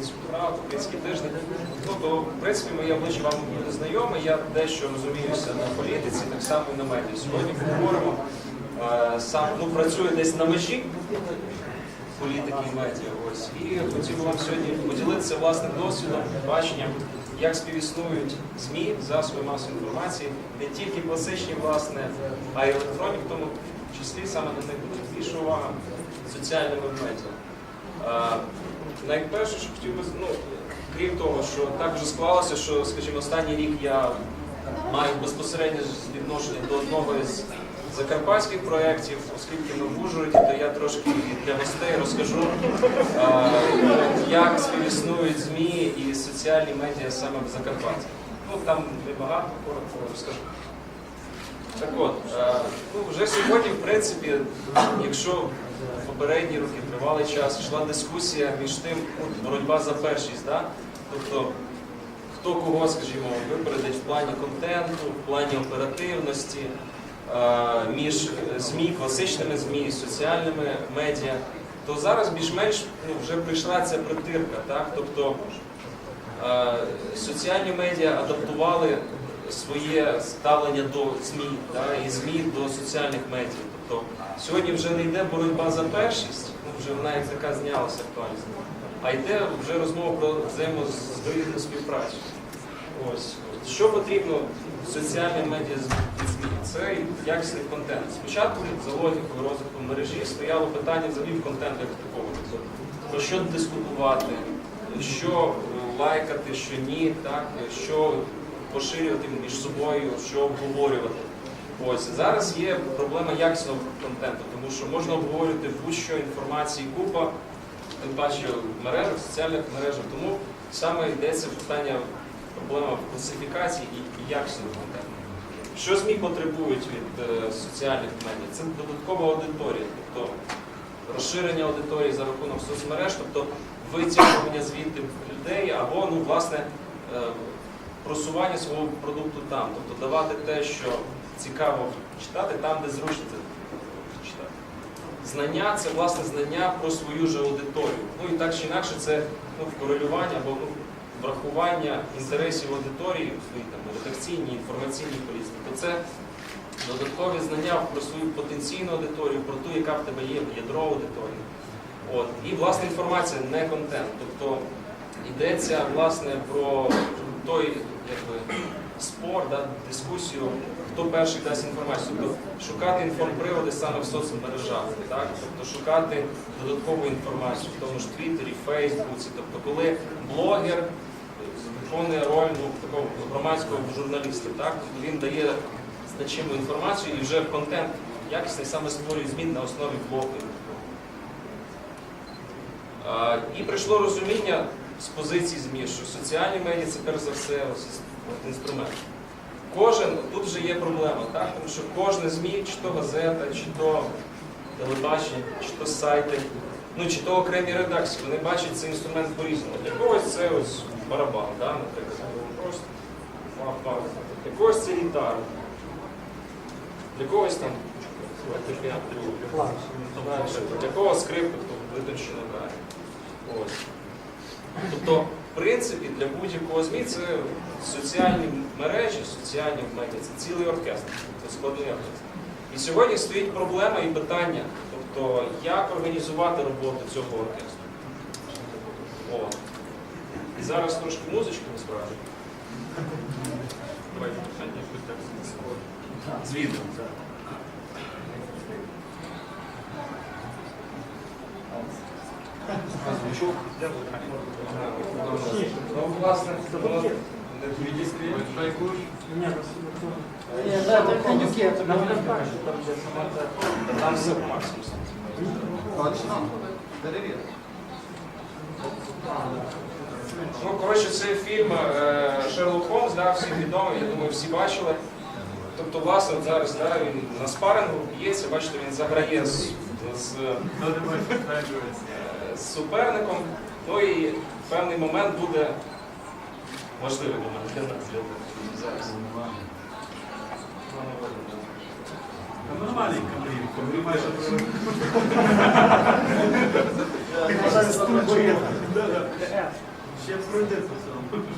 українську правду, український тиждень. Ну, то, в принципі, моє обличчя вам буде знайоме, я дещо розуміюся на політиці, так само і на медіа. Сьогодні поговоримо, е, сам ну, працюю десь на межі політики і медіа. Ось. І хотів би вам сьогодні поділитися власним досвідом, баченням, як співіснують ЗМІ, засоби масової інформації, не тільки класичні, власне, а й електронні, в тому числі саме на них буде більше увага соціальними медіа. А, Найперше, що хотів би, ну, крім того, що так вже склалося, що, скажімо, останній рік я маю безпосереднє відношення до одного із закарпатських проєктів, оскільки ми в Ужгороді, то я трошки для гостей розкажу, а, як співіснують ЗМІ і соціальні медіа саме в Закарпатті. Ну, там небагато, коротко розкажу. Так от, е, ну, вже сьогодні, в принципі, якщо попередні роки тривалий час йшла дискусія між тим, боротьба за першість, да? тобто хто кого, скажімо, випередить в плані контенту, в плані оперативності, е, між ЗМІ, класичними ЗМІ соціальними медіа, то зараз більш-менш ну, вже прийшла ця притирка. Так? Тобто е, соціальні медіа адаптували своє ставлення до ЗМІ да, і ЗМІ до соціальних медіа. Тобто сьогодні вже не йде боротьба за першість, ну вже вона як така знялася актуальність, а йде вже розмова про взаємозавідну співпрацю. Ось що потрібно соціальним медіа ЗМІ? Це якісний контент. Спочатку за логікою розвитку мережі стояло питання взагалі в контенту як такого. Тобто, про що дискутувати, що лайкати, що ні, так, що поширювати між собою, що обговорювати. Ось зараз є проблема якісного контенту, тому що можна обговорювати будь-що інформації купа, тим паче в мережах, в соціальних мережах. Тому саме йдеться питання, проблема класифікації і, якісного контенту. Що ЗМІ потребують від е, соціальних медіа? Це додаткова аудиторія, тобто розширення аудиторії за рахунок соцмереж, тобто витягування звідти людей або ну, власне е, просування свого продукту там, тобто давати те, що цікаво читати там, де зручно це читати. Знання це власне знання про свою ж аудиторію. Ну і так чи інакше, це ну, корелювання або ну, врахування інтересів аудиторії в своїй там редакційній, інформаційній політиці. То це додаткові знання про свою потенційну аудиторію, про ту, яка в тебе є ядро аудиторії. От. І власне інформація, не контент. Тобто йдеться власне про той якби, спор, да, дискусію, хто перший дасть інформацію. Тобто шукати інформприводи саме в соцмережах, так? тобто шукати додаткову інформацію в тому ж Твіттері, Фейсбуці. Тобто, коли блогер виконує роль ну, такого громадського журналіста, так? тобто він дає значиму інформацію і вже контент якісний саме створює змін на основі блогу. І прийшло розуміння з позиції ЗМІ, що соціальні медіа це перш за все інструмент. Кожен, тут вже є проблема, так? тому що кожне ЗМІ, чи то газета, чи то телебачення, чи то сайти, ну чи то окремі редакції, вони бачать цей інструмент по-різному. Для когось це ось барабан, да, наприклад, просто. Для когось це гітара. Для когось там для когось скрипка, хто витончено грає. Ось. Тобто, в принципі, для будь-якого ЗМІ це соціальні мережі, соціальні медіа, це цілий оркестр, це складний оркестр. І сьогодні стоїть проблема і питання, тобто, як організувати роботу цього оркестру. О. І зараз трошки музички насправді. Давайте Звучок. Ну, власне, воно не да, це конюки, це там де сама Там все по максимуму. Точно? Перевір. Ну, коротше, це фільм е, Шерлок Холмс, да, всім відомий, я думаю, всі бачили. Тобто, власне, зараз да, він на спарингу б'ється, бачите, він заграє з, з, е, з суперником. Ну і в певний момент буде важливий момент для нас, зараз. Понимаєш, що Можна Ще пройде по цьому.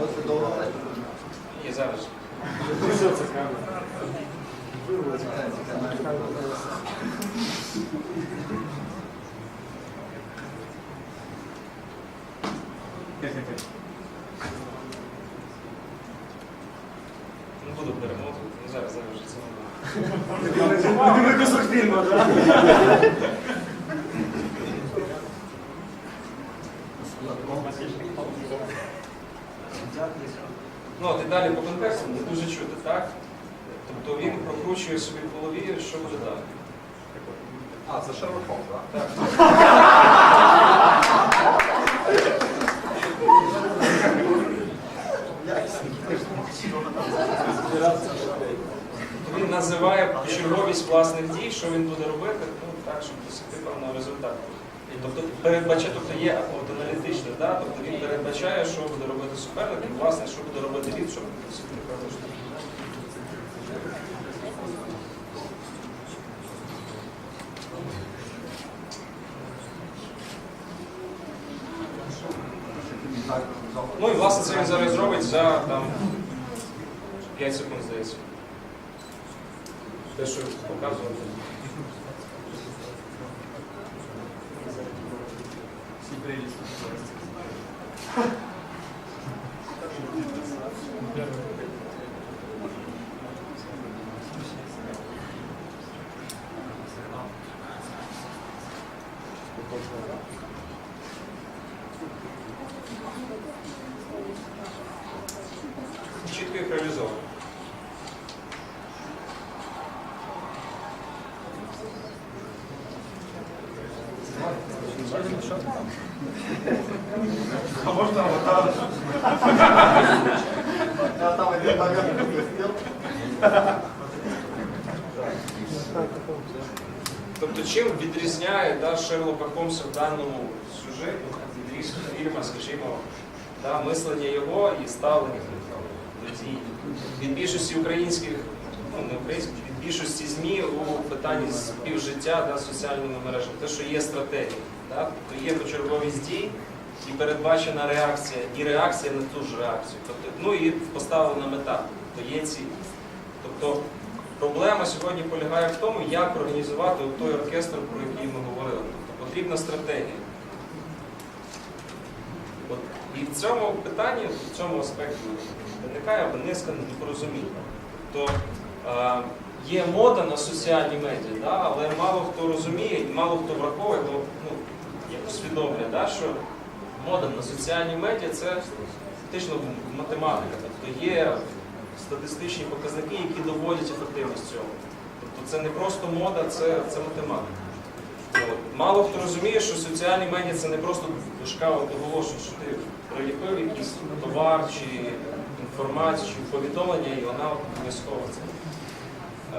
Ну, це довго теж. І зараз. Що це камера? Це цікаво. Не буду перемотувати. Ну зараз зараз вже це не буде. Ми кусок фільму, так? Ну, от і далі по контексту не дуже чути, так? Тобто він прокручує собі в голові, що буде далі. А, це Шерлок Холмс, так? Він називає черговість власних дій, що він буде робити, ну так, щоб досягти певного результату. Тобто передбачає, тобто є от аналітичний, да? тобто він передбачає, що буде робити суперник, і власне, що буде робити він, щоб досягти певного результату. Ну це він зараз зробить за там 5 секунд, здається. Те, що показував. Всі прелісті. Чітко їх реалізовано. А можна аватар? Я там один наверное, присел. Тобто чим відрізняє да, Шерлока Холмса в даному сюжеті від фільмів, скажімо, да, мислення його і ставлення до дій. Від більшості українських, ну не українських, від більшості ЗМІ у питанні співжиття да, соціальними мережами, те, що є стратегія, да, тобто є почерговість дій і передбачена реакція, і реакція на ту ж реакцію. Тобто, ну і поставлена мета, тобто є ціль. Тобто Проблема сьогодні полягає в тому, як організувати той оркестр, про який ми говорили. Тобто потрібна стратегія. От, і в цьому питанні, в цьому аспекті виникає низка непорозумінь. Тобто е, є мода на соціальні медіа, да, але мало хто розуміє мало хто враховує, то ну, як усвідомлює, да, що мода на соціальні медіа це фактично математика. Тобто є статистичні показники, які доводять ефективність цього. Тобто це не просто мода, це, це математика. От. Мало хто розуміє, що соціальні медіа це не просто дошка от оголошення, що ти приліпив якийсь товар чи інформацію, чи повідомлення, і вона обов'язково це.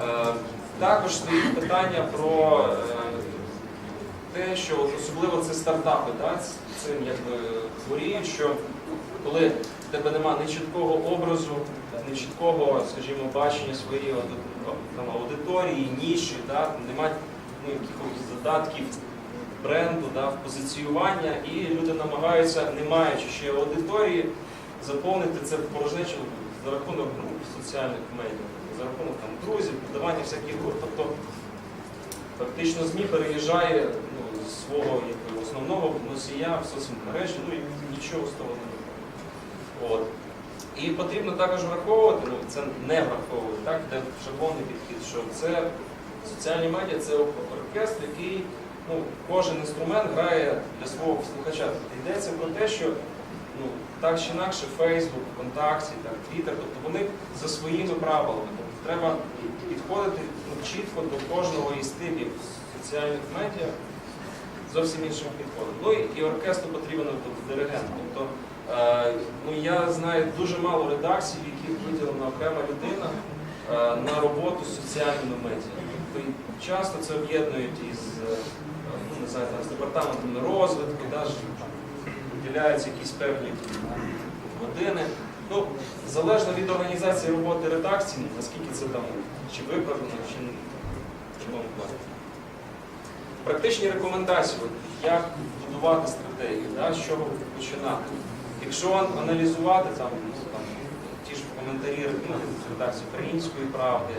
Е, також стоїть питання про е, те, що от особливо це стартапи, да, цим якби хворіють, що коли в тебе немає ні чіткого образу, ні чіткого, скажімо, бачення своєї там, аудиторії, ніші, да, немає ну, якихось задатків бренду, да, позиціювання, і люди намагаються, не маючи ще аудиторії, заповнити це порожнечу за рахунок ну, соціальних медіа, за рахунок там, друзів, подавання всяких груп. Тобто фактично ЗМІ переїжджає ну, свого якби, основного носія в соцмережі, ну і нічого з того не виходить. От. І потрібно також враховувати, ну це не враховувати, так, де шаблонний підхід, що це соціальні медіа це оркестр, який ну, кожен інструмент грає для свого слухача. Тобто йдеться про те, що ну, так чи інакше Facebook, ВКонтакті, так, Twitter, тобто вони за своїми правилами. Тобто треба підходити ну, чітко до кожного із типів соціальних медіа зовсім іншим підходом. Ну і, оркестру потрібен тобто, диригент. Тобто, е, ну, я знаю дуже мало редакцій, в яких виділена окрема людина е, на роботу з соціальними медіа. Тобто, часто це об'єднують із е, ну, не знаю, там, з департаментом розвитку, виділяються якісь певні години. Ну, залежно від організації роботи редакції, наскільки це там чи виправдано, чи не. Практичні рекомендації, як будувати стратегію, да, з чого починати. Якщо аналізувати там, там ті ж коментарі ну, української правди,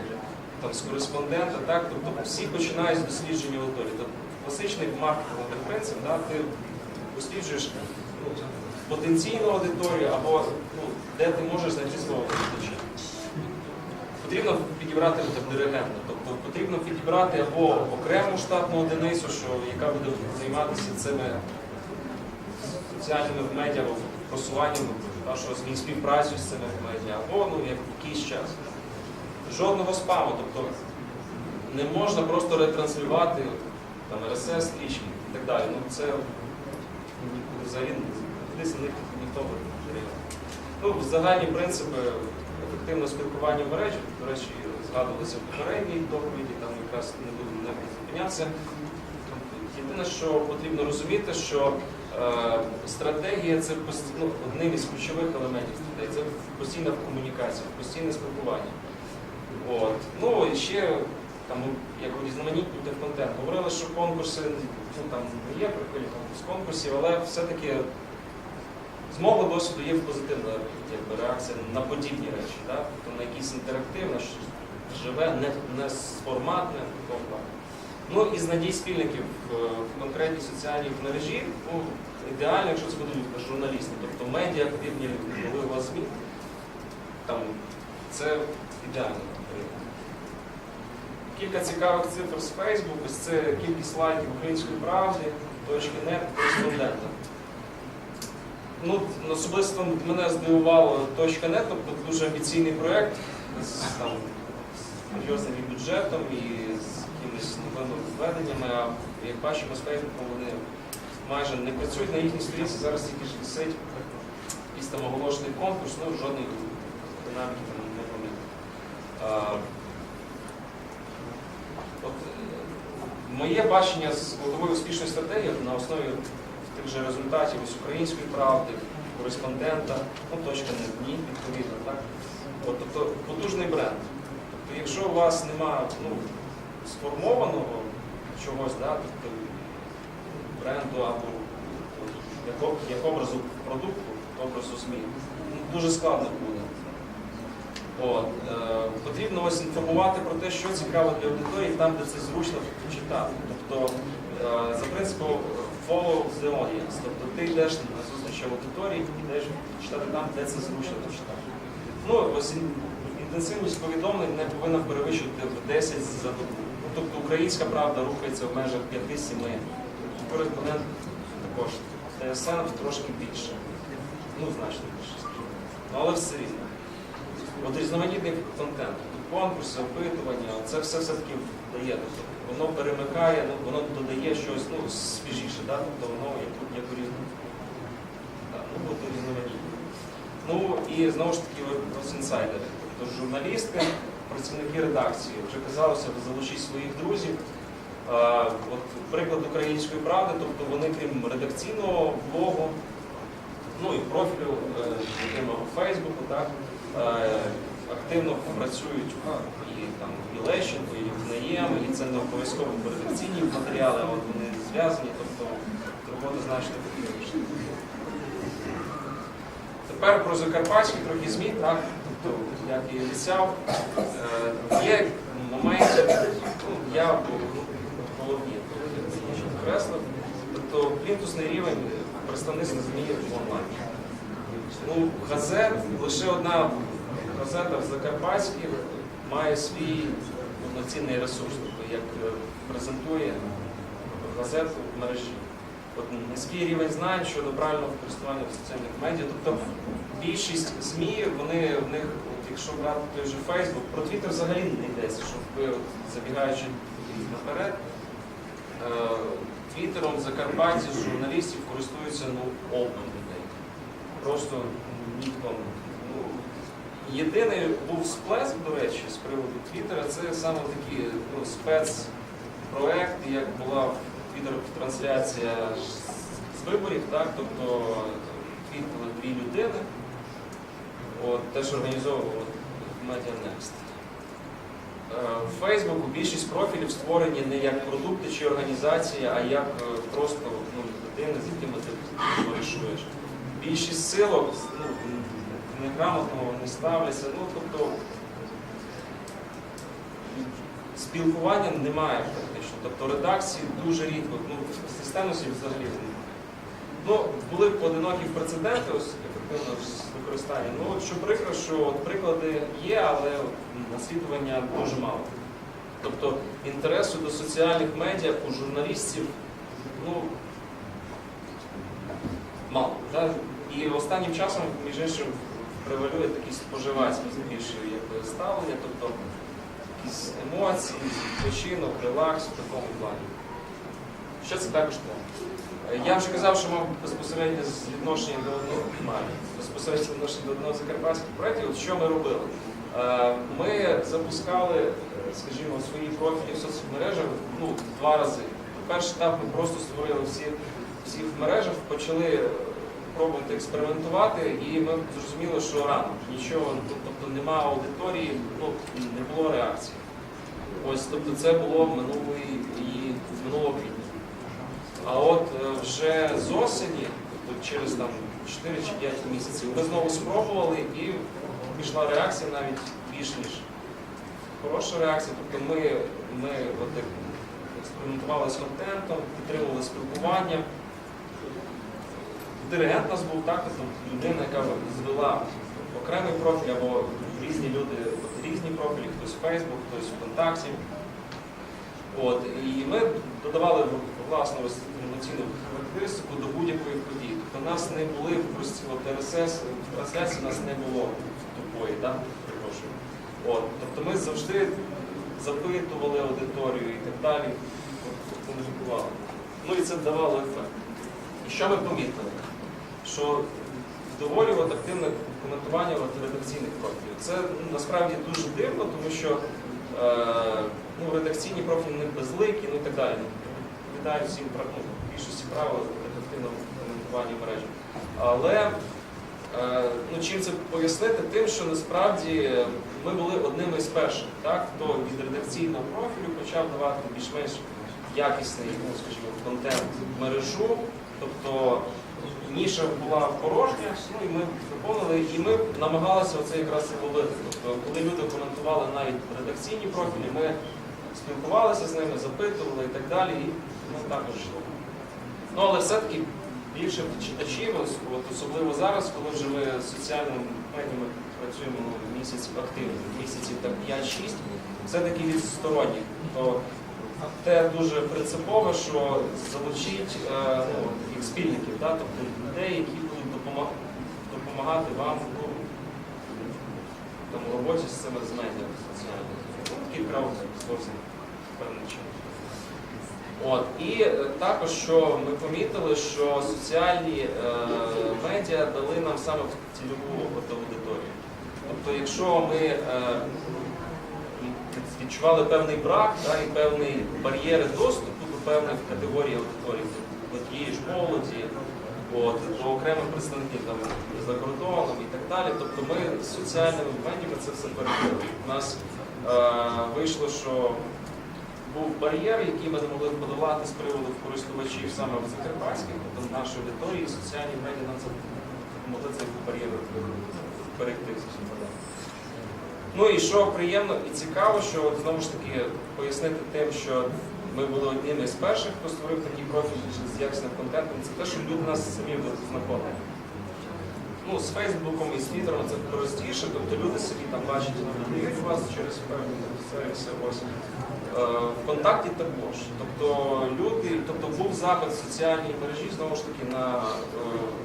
там, з кореспондента, так, тобто всі починають з дослідження аудиторії. Тобто класичний маркетинговий принцип, да, ти досліджуєш ну, потенційну аудиторію або ну, де ти можеш знайти свого глядача. Потрібно підібрати так, диригента, тобто потрібно підібрати або окрему штатну одиницю, що, яка буде займатися цими соціальними медіа, або просуванням нашого співпрацю з цими медіа, або ну, як якийсь час. Жодного спаму, тобто не можна просто ретранслювати там RSS стрічки і так далі. Ну це взагалі ніхто не. Ну, загальні принципи ефективного спілкування в мережі, до речі, згадувалися в попередній доповіді, там якраз не буду не зупинятися. Єдине, що потрібно розуміти, що е, стратегія це ну, одним із ключових елементів стратегії, це постійна комунікація, постійне спілкування. От. Ну і ще там, як різноманітнити в контент. Говорили, що конкурси ну, там не є прикольні конкурс конкурсів, але все-таки з мого досвіду є позитивна якби, реакція на подібні речі, да? тобто на якісь інтерактивне, що живе, не, не форматне в такому. Ну і з надій спільників е, в конкретній соціальній мережі, ну, ідеально, якщо це будуть журналісти, тобто медіа активні, коли у вас ЗМІ, там, це ідеально. Кілька цікавих цифр з Facebook, це кількість лайків української правди, точки нет, кореспондента. Ну, особисто мене здивувало точка нет, тобто дуже амбіційний проєкт з там, серйозним бюджетом і з якимись новими введеннями. А як бачимо з Фейсбуком, вони майже не працюють на їхній сторінці, зараз тільки ж висить якийсь там оголошений конкурс, ну жодної динаміки там не помітно. Е, моє бачення складової успішної стратегії на основі тих же результатів ось української правди, кореспондента, ну точка не дні, відповідно, так? От, тобто потужний бренд. Тобто, якщо у вас нема ну, сформованого чогось, да, тобто, бренду або як, як образу продукту, образу ЗМІ, ну, дуже складно буде. От, е, потрібно ось інформувати про те, що цікаво для аудиторії, там, де це зручно читати. Тобто, е, за принципом follow the audience. Тобто ти йдеш на зустріч аудиторії, йдеш читати там, де це зручно читати. Ну, ось інтенсивність повідомлень не повинна перевищувати в 10 за добу. Ну, тобто українська правда рухається в межах 5-7. Кореспондент також. ТСН трошки більше. Ну, значно більше, скажімо. Ну, але все рівно. От різноманітний контент, конкурси, опитування, це все все-таки дає. Воно перемикає, ну, воно додає щось ну, свіжіше, да? тобто воно як, як. Так, ну, от різноманітне. Ну і знову ж таки ось інсайдери. Тобто журналісти, працівники редакції, вже казалося, залучіть своїх друзів. А, от приклад української правди, тобто вони крім редакційного блогу, ну і профілю е, якимого Фейсбуку, так, е, активно працюють і там і Лещенко, і Юкнаєм, і це не обов'язково редакційні матеріали, а от вони зв'язані, тобто робота значно потрібніша. Тепер про Закарпатські трохи ЗМІ, так, тобто, як і обіцяв, е, є моменти, ну, я головні окреслив, тобто плінтусний рівень представництва ЗМІ онлайн. Ну, газет, лише одна газета в Закарпатській має свій повноцінний ресурс, тобто як е, презентує газету в мережі. От низький рівень знань щодо правильного використання соціальних медіа. Тобто більшість ЗМІ, вони в них, от якщо брати той же Фейсбук, про Твіттер взагалі не йдеться, щоб ви от, забігаючи наперед. е, Твіттером в Закарпатті журналістів користуються ну, обман людей. Просто ніхто. Ну, єдиний був сплеск, до речі, з приводу Твіттера, це саме такий ну, спецпроект, як була Твіттер трансляція з- виборів, так, тобто твітили дві людини, от, теж організовував Media Next. в Фейсбуку більшість профілів створені не як продукти чи організації, а як е, просто ну, людини, з якими ти товаришуєш. Більшість силок ну, неграмотно не ставляться. Ну, тобто спілкування немає практично. Тобто редакції дуже рідко. Ну, системності взагалі. Ну, були поодинокі прецеденти ось ефективного використання. Ну, що прикро, що от приклади є, але наслідування дуже мало. Тобто інтересу до соціальних медіа у журналістів ну, мало. Да? І останнім часом, між іншим, превалює такі споживацькі більше якби, ставлення, тобто якісь емоції, відпочинок, релакс в такому плані. Що це також треба? Я вже казав, що мав безпосереднє відношення до одного маю, безпосереднє відношення до одного з закарпатських проєктів. Що ми робили? Е, Ми запускали, е, скажімо, свої профілі в соцмережах ну, два рази. Перший етап ми просто створили всі, всі в мережах, почали е, пробувати експериментувати, і ми зрозуміли, що рано нічого, ну, тобто нема аудиторії, ну не було реакції. Ось, тобто це було минулий і минулого квітня. А от е, вже з осені, тобто через там 4 чи 5 місяців, ми знову спробували і пішла реакція навіть більш ніж хороша реакція. Тобто ми, ми от експериментували з контентом, підтримували спілкування. Диригент у нас був так, тобто людина, яка звела окремий профіль або різні люди, от різні профілі, хтось в Facebook, хтось ВКонтакті. От, і ми додавали власну ось емоційну характеристику до будь-якої події. Тобто у нас не були прості РСС, в трансляції нас не було тупої, да? перепрошую. От, тобто ми завжди запитували аудиторію і так далі, комунікували. Ну і це давало ефект. І що ми помітили? Що доволі от, активне коментування от, редакційних профілів. Це ну, насправді дуже дивно, тому що е, ну, редакційні профілі не безликі, ну і так далі. Відповідають всім ну, більшості правил ефективного коментування мережі. Але е, ну, чим це пояснити? Тим, що насправді ми були одними з перших, так, хто від редакційного профілю почав давати більш-менш якісний, ну, скажімо, контент в мережу. Тобто ніша була порожня, ну і ми заповнили, і ми намагалися оце якраз і ловити. Тобто, коли люди коментували навіть редакційні профілі, ми спілкувалися з ними, запитували і так далі, і ну, також йшло. Ну, але все-таки більше читачів, от особливо зараз, коли вже ми соціальними медіями працюємо ну, місяців активно, місяців так 5-6, все-таки відсторонні. То те дуже принципово, що залучить е, ну, таких спільників, да? тобто людей, які будуть допомаг- допомагати вам ну, в тому роботі з цими з медіа соціальними. Такий краудсорсинг певним чином. От. І е, також, що ми помітили, що соціальні е, медіа дали нам саме цільову аудиторію. Тобто, якщо ми е, відчували певний брак да, і певні бар'єри доступу до певних категорій аудиторії, до тієї ж молоді, от, до окремих представників там, за кордоном і так далі. Тобто ми з соціальними медіями це все перекрили. У нас е, вийшло, що був бар'єр, який ми не могли подолати з приводу користувачів саме в Закарпатській, тобто нашій аудиторії, соціальні медіа нам це цей бар'єр перейти. Ну і що приємно і цікаво, що от, знову ж таки пояснити тим, що ми були одними з перших, хто створив такий профіль з якісним контентом, це те, що люди нас самі знаходять. Ну, з Фейсбуком і з Твіттером це простіше, тобто люди собі там бачать, надають вас через певні сервіси. Ось. Е, Вконтакті також. Тобто люди, тобто був запит в соціальній мережі знову ж таки на е,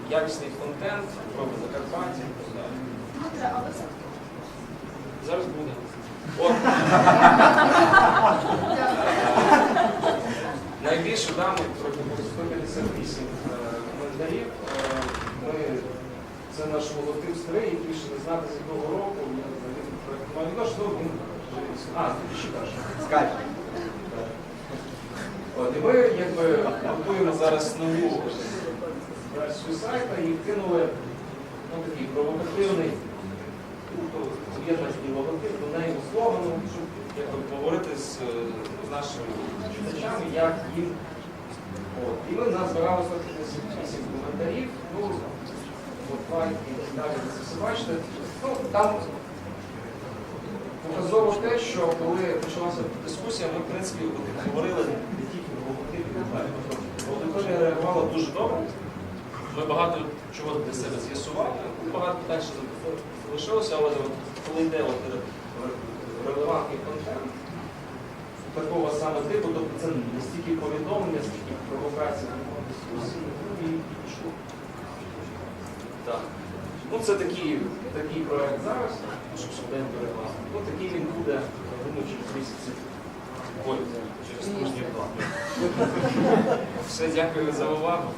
якісний контент про Закарпаття і так далі. Зараз буде. От. Найбільше да, ми трохи 158 е, коментарів. Е, це наш логотип старий, який ще не знати з якого року. Я взагалі проєктував. Що ну, він вже А, ще перший. Скайп. От, і ми якби готуємо зараз нову версію сайта і вкинули ну, такий провокативний, об'єднаний логотип до неї слогану, щоб якби, поговорити з, е, з нашими читачами, як їм. І ми назбирали 158 коментарів. Ну, от лайк і так далі, це все бачите. Ну, там показово те, що коли почалася дискусія, ми, в принципі, говорили не тільки про логотип далі. Аудиторія реагувала дуже добре. Ми багато чого для себе з'ясували, багато питань ще залишилося, але коли йде релевантний контент такого саме типу, тобто це не стільки повідомлення, стільки провокація дискусії, ну і пішло. Так. Ну це такий, такий проект зараз, щоб швиденько реклама. Ну такий він буде, я думаю, через місяців. Ой, через тижнів два. Все, дякую за увагу.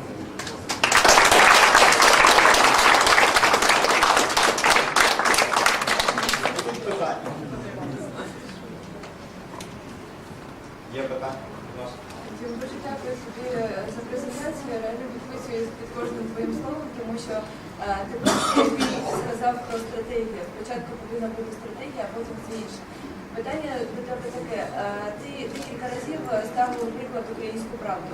Питання. Будь ласка. Дім, Дуже дякую тобі е, за презентацію. Я реально підписуюсь під кожним твоїм словом, тому що е, ти просто сказав про стратегію. Спочатку повинна бути стратегія, а потім все інше. Питання до тебе таке. Е, Ти декілька разів ставив приклад українську правду.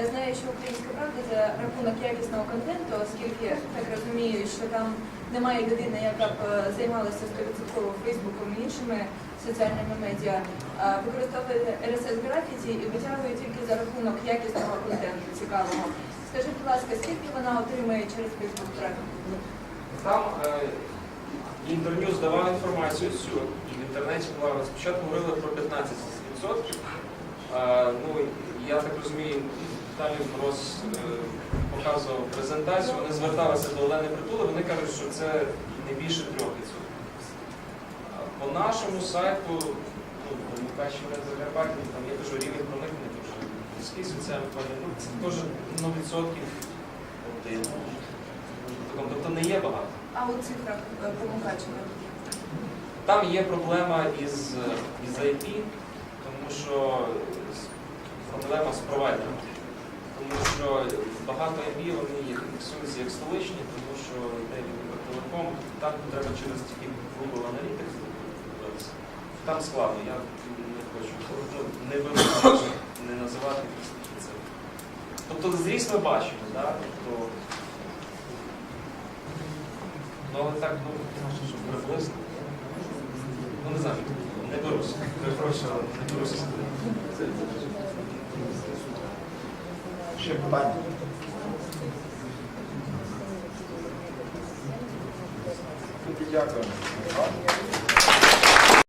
Я знаю, що українська правда за рахунок якісного контенту, оскільки так розумію, що там немає людини, яка б займалася 100% Фейсбуком і іншими соціальними медіа, використовує RSS графіті і витягує тільки за рахунок якісного контенту цікавого. Скажи, будь ласка, скільки вона отримує через Facebook трафік? Там е, інтерньюз давав інформацію цю, і в інтернеті була спочатку говорили про 15%. Е, ну, я так розумію, Віталій Мороз е, показував презентацію, вони зверталися до Олени Притули, вони кажуть, що це не більше 3%. По нашому сайту, ну, Мукачево Закарпаття, там я кажу, рівень проникнення дуже низький соціальний плані, ну, це теж ну, відсотків один. Тобто не є багато. А у цифрах е, по Мукачеву? Там є проблема із, із IP, тому що проблема з провайдером. Тому що багато IP вони є фіксуються як столичні, тому що йде від телеком, там треба через тільки Google Analytics дивитися. Там складно, я не хочу ну, не беру, не називати якісь це. Тобто зріст ми бачимо, да? тобто, ну але так, ну, щоб приблизно. Ну не знаю, не беруся. Перепрошую, але не беруся сказати. Ще питання? Дякую.